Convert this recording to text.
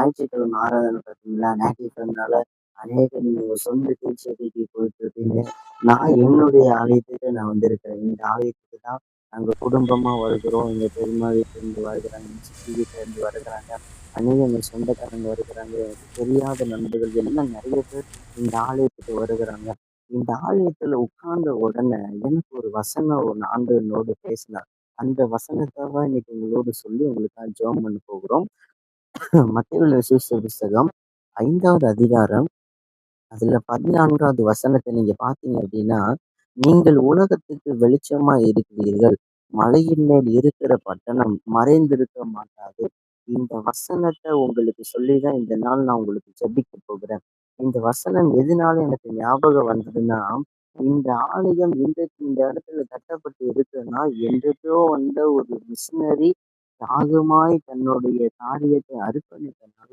ஞாயிற்றுக்கிழமை ஆராதனை பார்த்தீங்களா? ஞாயிற்றுக்கிழமைனால அநேக நீங்க உங்க சொந்த திருச்சபைக்கு நான் என்னுடைய ஆலயத்துக்கு நான் வந்திருக்கிறேன். இந்த ஆலயத்துக்கு தான் நாங்கள் குடும்பமாக வருகிறோம். எங்கள் பெரியம்மா வீட்டிலேருந்து வருகிறாங்க, எங்கள் சித்தி வீட்டிலேருந்து வருகிறாங்க. அநேக எங்கள் சொந்தக்காரங்க வருகிறாங்க. எனக்கு தெரியாத நண்பர்கள் எல்லாம் நிறைய பேர் இந்த ஆலயத்துக்கு வருகிறாங்க. இந்த ஆலயத்தில் உட்கார்ந்த உடனே எனக்கு ஒரு வசனம் ஒரு ஆண்டு என்னோடு பேசினார். அந்த வசனத்தை தான் இன்னைக்கு உங்களோடு சொல்லி உங்களுக்காக ஜெபம் பண்ண போகிறோம். மத்தேயு விசேஷ புஸ்தகம் ஐந்தாவது அதிகாரம் அதுல பதினான்காவது வசனத்தை நீங்க பார்த்தீங்க அப்படின்னா, நீங்கள் உலகத்துக்கு வெளிச்சமா இருக்கிறீர்கள். மலையின் மேல் இருக்கிற பட்டணம் மறைந்திருக்க மாட்டாது. இந்த வசனத்தை உங்களுக்கு சொல்லி தான் இந்த நாள் நான் உங்களுக்கு ஜபிக்க போகிறேன். இந்த வசனம் எதனால எனக்கு ஞாபகம் வந்ததுன்னா, இந்த ஆலயம் இன்றைக்கு இந்த இடத்துல கட்டப்பட்டு இருக்குன்னா, என்றைக்கோ வந்த ஒரு மிஷினரி தியாகமாய் தன்னுடைய காரியத்தை அர்ப்பணித்தனால